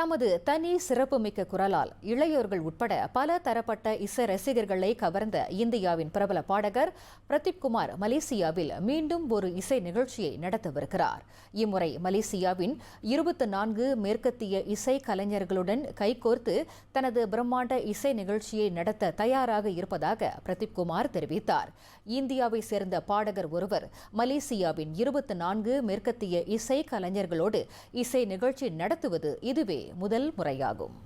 தமது தனி சிறப்புமிக்க குரலால் இளையோர்கள் உட்பட பல தரப்பட்ட இசை ரசிகர்களை கவர்ந்த இந்தியாவின் பிரபல பாடகர் பிரதீப் குமார் மலேசியாவில் மீண்டும் ஒரு இசை நிகழ்ச்சியை நடத்தவிருக்கிறார். இம்முறை மலேசியாவின் இருபத்தி நான்கு மேற்கத்திய இசை கலைஞர்களுடன் கைகோர்த்து தனது பிரம்மாண்ட இசை நிகழ்ச்சியை நடத்த தயாராக இருப்பதாக பிரதீப் குமார் தெரிவித்தார். இந்தியாவை சேர்ந்த பாடகர் ஒருவர் மலேசியாவின் இருபத்தி நான்கு மேற்கத்திய இசை கலைஞர்களோடு இசை நிகழ்ச்சி நடத்துவது இதுவே முதல் முறையாகும்.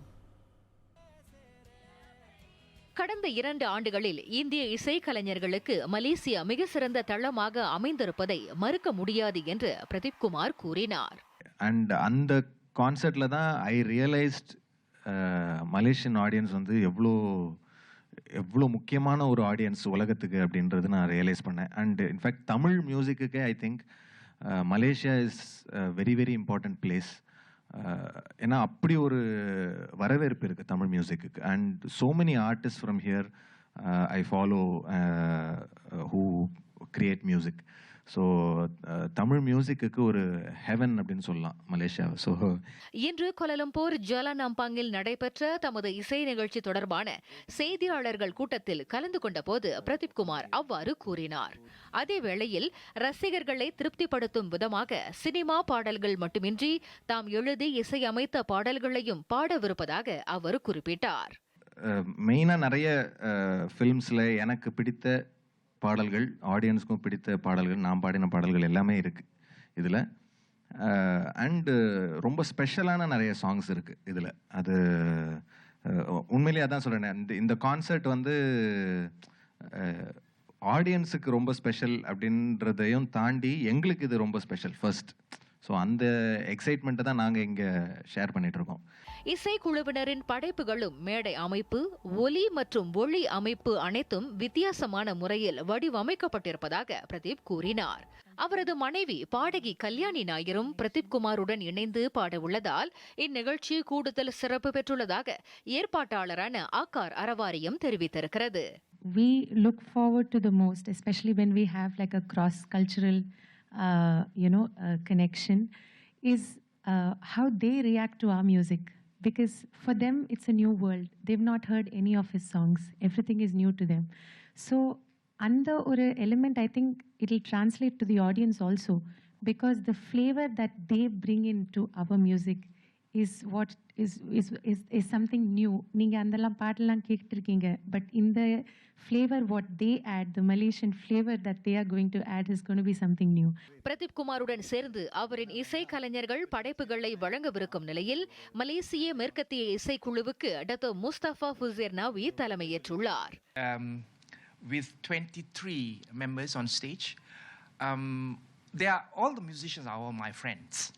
கடந்த இரண்டு ஆண்டுகளில் இந்திய இசைக்கலைஞர்களுக்கு மலேசியா மிக சிறந்த தளமாக அமைந்திருப்பதை மறுக்க முடியாது என்று பிரதீப் குமார் கூறினார். அண்ட் அந்த கான்சர்ட்டில் தான் ஐ ரியலைஸ்ட் மலேசியன் ஆடியன்ஸ் வந்து எவ்வளோ எவ்வளோ முக்கியமான ஒரு ஆடியன்ஸ் உலகத்துக்கு அப்படின்றது நான் ரியலைஸ் பண்ணேன். And in fact Tamil மியூசிக்குக்கே I think Malaysia is very very important place ஏன்னா அப்படி ஒரு வரவேற்பு இருக்குது தமிழ் மியூசிக்கு and so many artist from here I follow who create music so Tamil மியூசிக்கு ஒரு ஹெவன் அப்படின்னு சொல்லலாம் மலேசியா ஸோ இன்று கொலலம்பூர் ஜலநம்பாங்கில் நடைபெற்ற தமது இசை நிகழ்ச்சி தொடர்பான செய்தியாளர்கள் கூட்டத்தில் கலந்து கொண்ட போது பிரதீப் குமார் அவ்வாறு கூறினார். அதே வேளையில் ரசிகர்களை திருப்திப்படுத்தும் விதமாக சினிமா பாடல்கள் மட்டுமின்றி தாம் எழுதி இசையமைத்த பாடல்களையும் பாடவிருப்பதாக அவர் குறிப்பிட்டார். மெயினாக நிறைய ஃபிலிம்ஸில் எனக்கு பிடித்த பாடல்கள் ஆடியன்ஸ்க்கும் பிடித்த பாடல்கள் நான் பாடின பாடல்கள் எல்லாமே இருக்குது இதில் அண்டு ரொம்ப ஸ்பெஷலான நிறைய சாங்ஸ் இருக்குது இதில். அது உண்மையிலேயே அதான் சொல்கிறேன் இந்த இந்த கான்சர்ட் வந்து ஆடியன்ஸுக்கு ரொம்ப ஸ்பெஷல் அப்படின்றதையும் தாண்டி எங்களுக்கு இது ரொம்ப ஸ்பெஷல் ஃபர்ஸ்ட் ஸோ அந்த எக்ஸைட்மெண்ட்டை தான் நாங்கள் இங்கே ஷேர் பண்ணிகிட்ருக்கோம் இசைக்குழுவினரின் படைப்புகளும் மேடை அமைப்பு ஒலி மற்றும் ஒளி அமைப்பு அனைத்தும் வித்தியாசமான முறையில் வடிவமைக்கப்பட்டிருப்பதாக பிரதீப் கூறினார். அவரது மனைவி பாடகி கல்யாணி நாயரும் பிரதீப் குமாருடன் இணைந்து பாட உள்ளதால் இந்நிகழ்ச்சி கூடுதல் சிறப்பு பெற்றுள்ளதாக ஏற்பாட்டாளரான ஆக்கார் அரவாரியம் தெரிவித்திருக்கிறது. We look forward to the most, especially when we have like a cross-cultural, Uh, you know, uh, connection is uh, how they react to our music. Because for them, it's a new world. They've not heard any of his songs. Everything is new to them. So under or element, I think it'll translate to the audience also because the flavor that they bring into our music. Is what is is is, is something new நீங்க அந்தெல்லாம் பாட்டெல்லாம் கேட்டிருக்கீங்க but இந்த flavor what they add the malaysian flavor that they are going to add is going to be something new Pradeep குமாருடன் சேர்ந்து அவரின் இசை கலைஞர்கள் படைப்புகளை வழங்கவிருக்கும் நிலையில் மலேசிய மேற்கத்திய இசைக்குழுவுக்கு டத்தோ முஸ்தபா ஃபுசேர் நவி தலைமையேற்றுள்ளார் um, with 23 members on stage. Um, they are all the musicians are all my friends.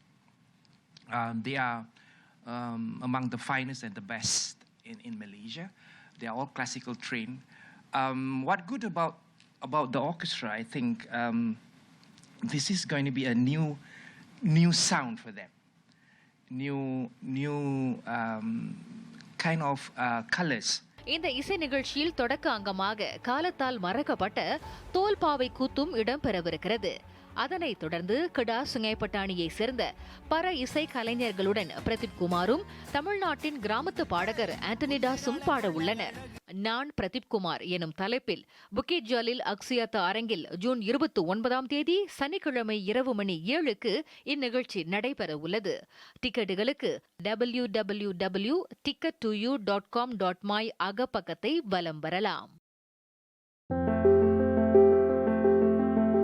Um, they are um, among the finest and the best in, in Malaysia. They are all classical trained. Um, what good about about the orchestra? I think um, this is going to be a new new sound for them. New new um, kind of uh, colors. இந்த இசை நிகழ்ச்சியில் தொடக்க அங்கமாக காலத்தால் மறக்கப்பட்ட தோல்பாவை கூத்தும் இடம்பெறவிருக்கிறது அதனைத் தொடர்ந்து கிடா சுங்கைப்பட்டாணியைச் சேர்ந்த பர இசை கலைஞர்களுடன் பிரதீப் குமாரும் தமிழ்நாட்டின் கிராமத்து பாடகர் ஆண்டனிடாஸும் பாட உள்ளனர். நான் பிரதீப் குமார் எனும் தலைப்பில் புக்கெட் ஜாலில் அக்ஸியாத் அரங்கில் ஜூன் இருபத்தி ஒன்பதாம் தேதி சனிக்கிழமை இரவு மணி ஏழுக்கு இந்நிகழ்ச்சி நடைபெற உள்ளது. டிக்கெட்டுகளுக்கு W W W ticket to you dot com dot my அகப்பக்கத்தை வலம் வரலாம்.